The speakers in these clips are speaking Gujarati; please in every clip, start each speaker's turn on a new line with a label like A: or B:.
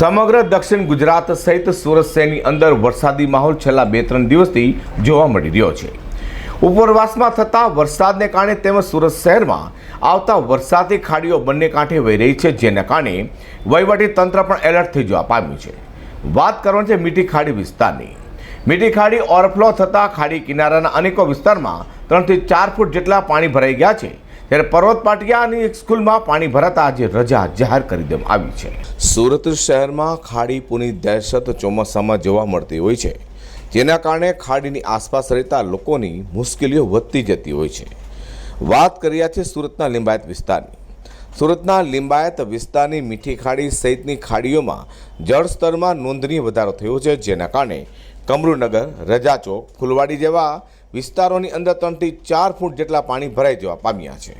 A: સમગ્ર દક્ષિણ ગુજરાત સહિત સુરત શહેરની અંદર વરસાદી માહોલ છેલ્લા બે ત્રણ દિવસથી જોવા મળી રહ્યો છે. ઉપરવાસમાં થતા વરસાદને કારણે તેમજ સુરત શહેરમાં આવતા વરસાદી ખાડીઓ બંને કાંઠે વહી રહી છે, જેના કારણે વહીવટી તંત્ર પણ એલર્ટ થઈ જવા પામ્યું છે. વાત કરવાની છે મીઠી ખાડી વિસ્તારની. મીઠી ખાડી ઓવરફ્લો થતાં ખાડી કિનારાના અનેકો વિસ્તારમાં ત્રણથી ચાર ફૂટ જેટલા પાણી ભરાઈ ગયા છે. ત્યારે પર્વત પાટિયાની એક સ્કૂલમાં પાણી ભરાતા આજે રજા જાહેર કરી દેવામાં આવી છે. સુરત શહેરમાં ખાડી પૂરની દહેશત ચોમાસામાં જોવા મળતી હોય છે, જેના કારણે ખાડીની આસપાસ રહેતા લોકોની મુશ્કેલીઓ વધતી જતી હોય છે. વાત કર્યા છે સુરતના લિંબાયત વિસ્તારની. સુરતના લિંબાયત વિસ્તારની મીઠી ખાડી સહિતની ખાડીઓમાં જળસ્તરમાં નોંધનીય વધારો થયો છે, જેના કારણે કમરૂનગર રજા ચોક ફુલવાડી જેવા વિસ્તારોની અંદર ત્રણથી ચાર ફૂટ જેટલા પાણી ભરાઈ જવા પામ્યા છે.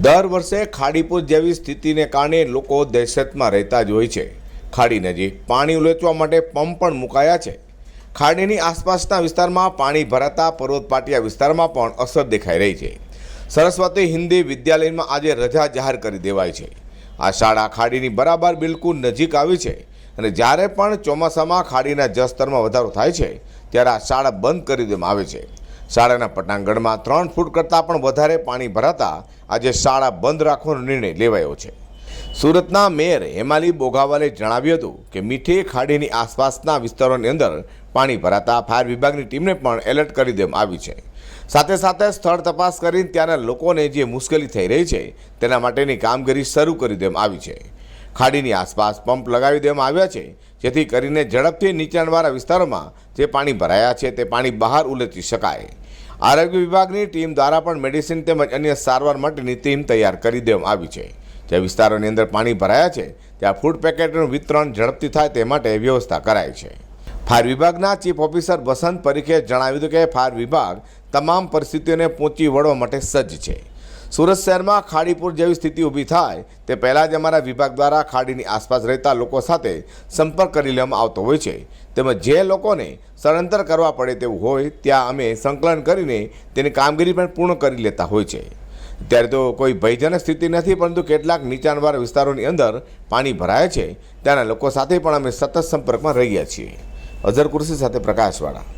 A: દર વર્ષે ખાડીપુર જેવી સ્થિતિને કારણે લોકો દહેશતમાં રહેતા જ હોય છે. ખાડી નજીક પાણી ઉલેચવા માટે પંપ પણ મુકાયા છે. ખાડીની આસપાસના વિસ્તારમાં પાણી ભરાતા પર્વતપાટિયા વિસ્તારમાં પણ અસર દેખાઈ રહી છે. સરસ્વતી હિન્દી વિદ્યાલયમાં આજે રજા જાહેર કરી દેવાય છે. આ શાળા ખાડીની બરાબર બિલકુલ નજીક આવી છે. અને જ્યારે પણ ચોમાસામાં ખાડીના જળસ્તરમાં વધારો થાય છે, ત્યારે આ શાળા બંધ કરી દેવામાં આવે છે. શાળાના પટાંગણમાં ત્રણ ફૂટ કરતાં પણ વધારે પાણી ભરાતા આજે શાળા બંધ રાખવાનો નિર્ણય લેવાયો છે. સુરતના મેયર હેમાલી બોગાવાલે જણાવ્યું હતું કે મીઠી ખાડીની આસપાસના વિસ્તારોની અંદર પાણી ભરાતા ફાયર વિભાગની ટીમને પણ એલર્ટ કરી દેવામાં આવી છે. સાથે સાથે સ્થળ તપાસ કરીને ત્યાંના લોકોને જે મુશ્કેલી થઈ રહી છે, તેના માટેની કામગીરી શરૂ કરી દેવામાં આવી છે. ખાડીની આસપાસ પંપ લગાવી દેવામાં આવ્યા છે. જેથી કરીને ઝડપથી નીચાણવાળા વિસ્તારોમાં જે પાણી ભરાયા છે તે પાણી બહાર ઉલેચી શકાય. આરોગ્ય વિભાગની ટીમ દ્વારા પણ મેડિસિન તેમજ અન્ય સારવાર માટેની ટીમ તૈયાર કરી દેવામાં આવી છે. જે વિસ્તારોની અંદર પાણી ભરાયા છે, ત્યાં ફૂડ પેકેટનું વિતરણ ઝડપથી થાય તે માટે વ્યવસ્થા કરાઈ છે. ફાયર વિભાગના ચીફ ઓફિસર વસંત પરીખે જણાવ્યું હતું કે ફાયર વિભાગ તમામ પરિસ્થિતિઓને પહોંચી વળવા માટે સજ્જ છે. સુરત શહેરમાં ખાડીપુર જેવી સ્થિતિ ઊભી થાય તે પહેલાં જ અમારા વિભાગ દ્વારા ખાડીની આસપાસ રહેતા લોકો સાથે સંપર્ક કરી લેવામાં આવતો હોય છે. તેમજ જે લોકોને સ્થળાંતર કરવા પડે તેવું હોય, ત્યાં અમે સંકલન કરીને તેની કામગીરી પણ પૂર્ણ કરી લેતા હોય છે. ત્યારે તો કોઈ ભયજનક સ્થિતિ નથી, પરંતુ કેટલાક નીચાણવાળા વિસ્તારોની અંદર પાણી ભરાય છે. ત્યાંના લોકો સાથે પણ અમે સતત સંપર્કમાં રહીએ છીએ. અઝર કુર્સી સાથે પ્રકાશવાળા.